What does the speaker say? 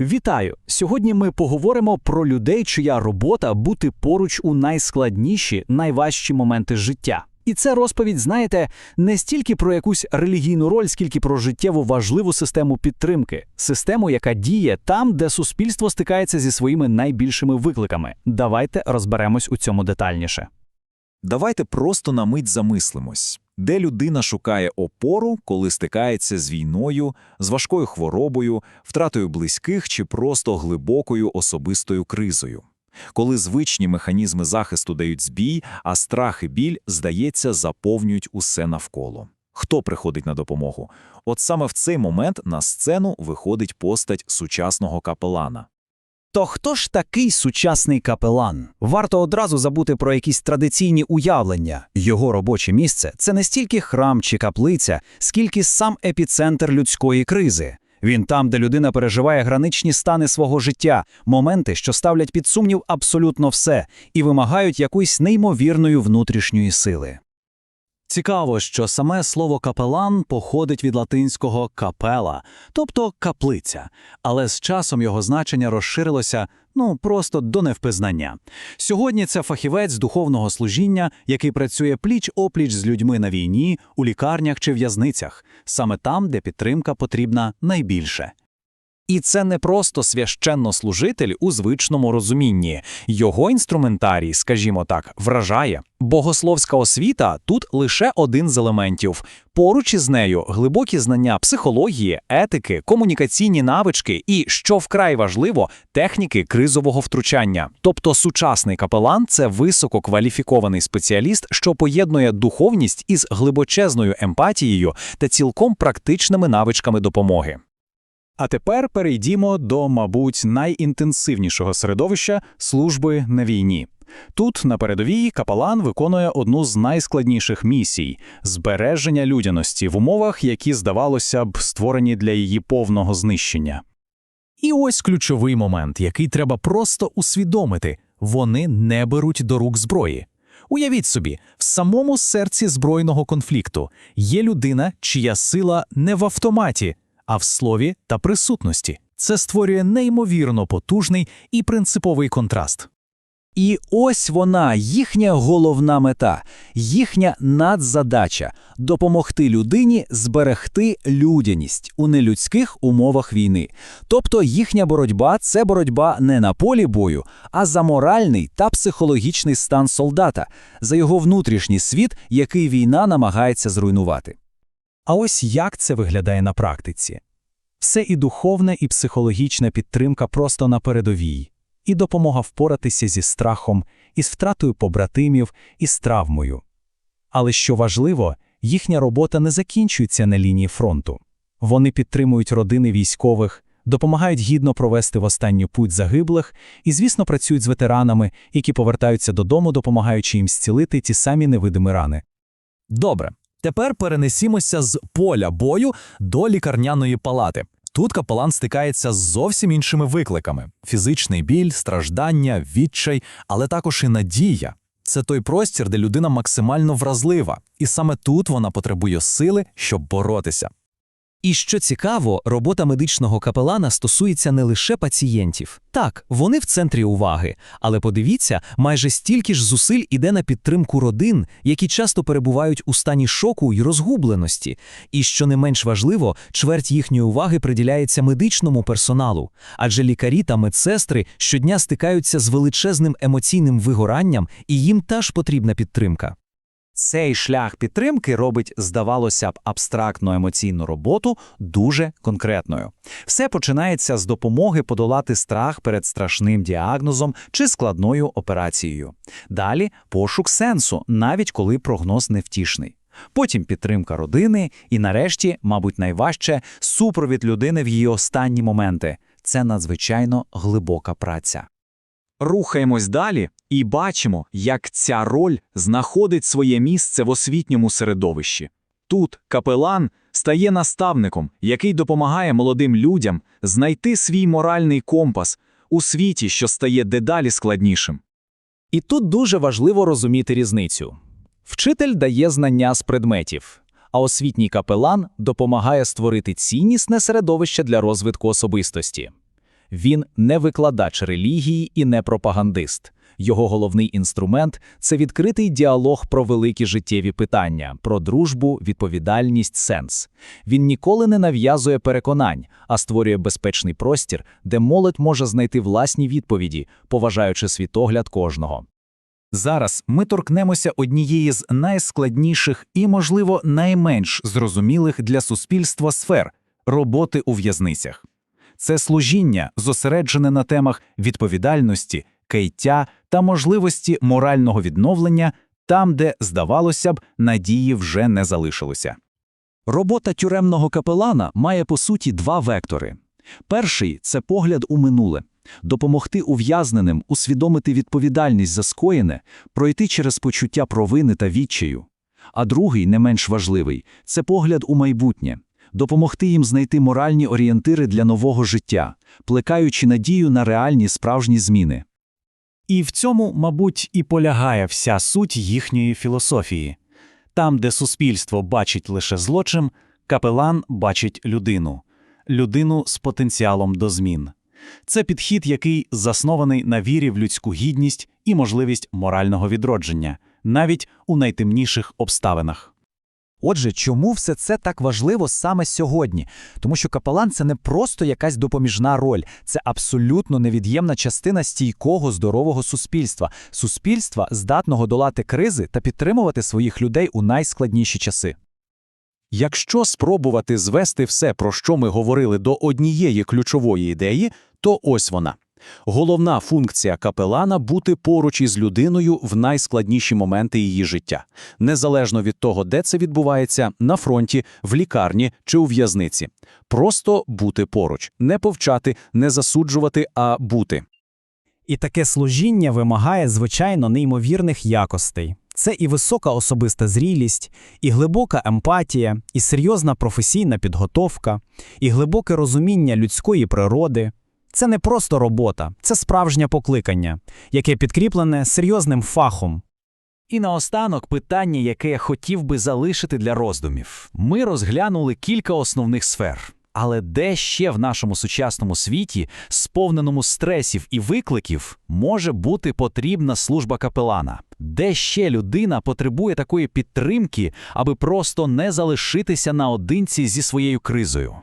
Вітаю! Сьогодні ми поговоримо про людей, чия робота бути поруч у найскладніші, найважчі моменти життя. І це розповідь, знаєте, не стільки про якусь релігійну роль, скільки про життєво важливу систему підтримки, систему, яка діє там, де суспільство стикається зі своїми найбільшими викликами. Давайте розберемось у цьому детальніше. Давайте просто на мить замислимось, де людина шукає опору, коли стикається з війною, з важкою хворобою, втратою близьких чи просто глибокою особистою кризою. Коли звичні механізми захисту дають збій, а страх і біль, здається, заповнюють усе навколо. Хто приходить на допомогу? От саме в цей момент на сцену виходить постать сучасного капелана. То хто ж такий сучасний капелан? Варто одразу забути про якісь традиційні уявлення. Його робоче місце це не стільки храм чи каплиця, скільки сам епіцентр людської кризи. Він там, де людина переживає граничні стани свого життя, моменти, що ставлять під сумнів абсолютно все, і вимагають якоїсь неймовірної внутрішньої сили. Цікаво, що саме слово капелан походить від латинського капела, тобто каплиця, але з часом його значення розширилося ну просто до невпізнання. Сьогодні це фахівець духовного служіння, який працює пліч-опліч з людьми на війні, у лікарнях чи в'язницях, саме там, де підтримка потрібна найбільше. І це не просто священнослужитель у звичному розумінні. Його інструментарій, скажімо так, вражає. Богословська освіта тут лише один з елементів. Поруч із нею глибокі знання психології, етики, комунікаційні навички і, що вкрай важливо, техніки кризового втручання. Тобто сучасний капелан це висококваліфікований спеціаліст, що поєднує духовність із глибочезною емпатією та цілком практичними навичками допомоги. А тепер перейдімо до, мабуть, найінтенсивнішого середовища служби на війні. Тут на передовій капелан виконує одну з найскладніших місій збереження людяності в умовах, які, здавалося б, створені для її повного знищення. І ось ключовий момент, який треба просто усвідомити вони не беруть до рук зброї. Уявіть собі, в самому серці збройного конфлікту є людина, чия сила не в автоматі, а в слові та присутності. Це створює неймовірно потужний і принциповий контраст. І ось вона, їхня головна мета, їхня надзадача допомогти людині зберегти людяність у нелюдських умовах війни. Тобто їхня боротьба це боротьба не на полі бою, а за моральний та психологічний стан солдата, за його внутрішній світ, який війна намагається зруйнувати. А ось як це виглядає на практиці? Все і духовна, і психологічна підтримка просто на передовій, і допомога впоратися зі страхом, із втратою побратимів, і з травмою. Але що важливо, їхня робота не закінчується на лінії фронту. Вони підтримують родини військових, допомагають гідно провести в останню путь загиблих і, звісно, працюють з ветеранами, які повертаються додому, допомагаючи їм зцілити ті самі невидимі рани. Добре, тепер перенесімося з поля бою до лікарняної палати. Тут капелан стикається з зовсім іншими викликами: фізичний біль, страждання, відчай, але також і надія. Це той простір, де людина максимально вразлива, і саме тут вона потребує сили, щоб боротися. І що цікаво, робота медичного капелана стосується не лише пацієнтів. Так, вони в центрі уваги, але подивіться, майже стільки ж зусиль іде на підтримку родин, які часто перебувають у стані шоку й розгубленості. І що не менш важливо, чверть їхньої уваги приділяється медичному персоналу, адже лікарі та медсестри щодня стикаються з величезним емоційним вигоранням, і їм теж потрібна підтримка. Цей шлях підтримки робить, здавалося б, абстрактну емоційну роботу дуже конкретною. Все починається з допомоги подолати страх перед страшним діагнозом чи складною операцією. Далі пошук сенсу, навіть коли прогноз невтішний. Потім підтримка родини, і нарешті, мабуть, найважче супровід людини в її останні моменти. Це надзвичайно глибока праця. Рухаємось далі і бачимо, як ця роль знаходить своє місце в освітньому середовищі. Тут капелан стає наставником, який допомагає молодим людям знайти свій моральний компас у світі, що стає дедалі складнішим. І тут дуже важливо розуміти різницю. Вчитель дає знання з предметів, а освітній капелан допомагає створити ціннісне середовище для розвитку особистості. Він не викладач релігії і не пропагандист. Його головний інструмент це відкритий діалог про великі життєві питання, про дружбу, відповідальність, сенс. Він ніколи не нав'язує переконань, а створює безпечний простір, де молодь може знайти власні відповіді, поважаючи світогляд кожного. Зараз ми торкнемося однієї з найскладніших і, можливо, найменш зрозумілих для суспільства сфер роботи у в'язницях. Це служіння, зосереджене на темах відповідальності, каяття та можливості морального відновлення там, де, здавалося б, надії вже не залишилося. Робота тюремного капелана має по суті два вектори. Перший це погляд у минуле, допомогти ув'язненим усвідомити відповідальність за скоєне, пройти через почуття провини та відчаю. А другий, не менш важливий, це погляд у майбутнє, допомогти їм знайти моральні орієнтири для нового життя, плекаючи надію на реальні справжні зміни. І в цьому, мабуть, і полягає вся суть їхньої філософії. Там, де суспільство бачить лише злочин, капелан бачить людину, людину з потенціалом до змін. Це підхід, який заснований на вірі в людську гідність і можливість морального відродження, навіть у найтемніших обставинах. Отже, чому все це так важливо саме сьогодні? Тому що капелан це не просто якась допоміжна роль, це абсолютно невід'ємна частина стійкого здорового суспільства, суспільства, здатного долати кризи та підтримувати своїх людей у найскладніші часи. Якщо спробувати звести все, про що ми говорили, до однієї ключової ідеї, то ось вона. Головна функція капелана бути поруч із людиною в найскладніші моменти її життя, незалежно від того, де це відбувається на фронті, в лікарні чи у в'язниці. Просто бути поруч, не повчати, не засуджувати, а бути. І таке служіння вимагає, звичайно, неймовірних якостей. Це і висока особиста зрілість, і глибока емпатія, і серйозна професійна підготовка, і глибоке розуміння людської природи. Це не просто робота, це справжнє покликання, яке підкріплене серйозним фахом. І наостанок питання, яке я хотів би залишити для роздумів. Ми розглянули кілька основних сфер. Але де ще в нашому сучасному світі, сповненому стресів і викликів, може бути потрібна служба капелана? Де ще людина потребує такої підтримки, аби просто не залишитися наодинці зі своєю кризою?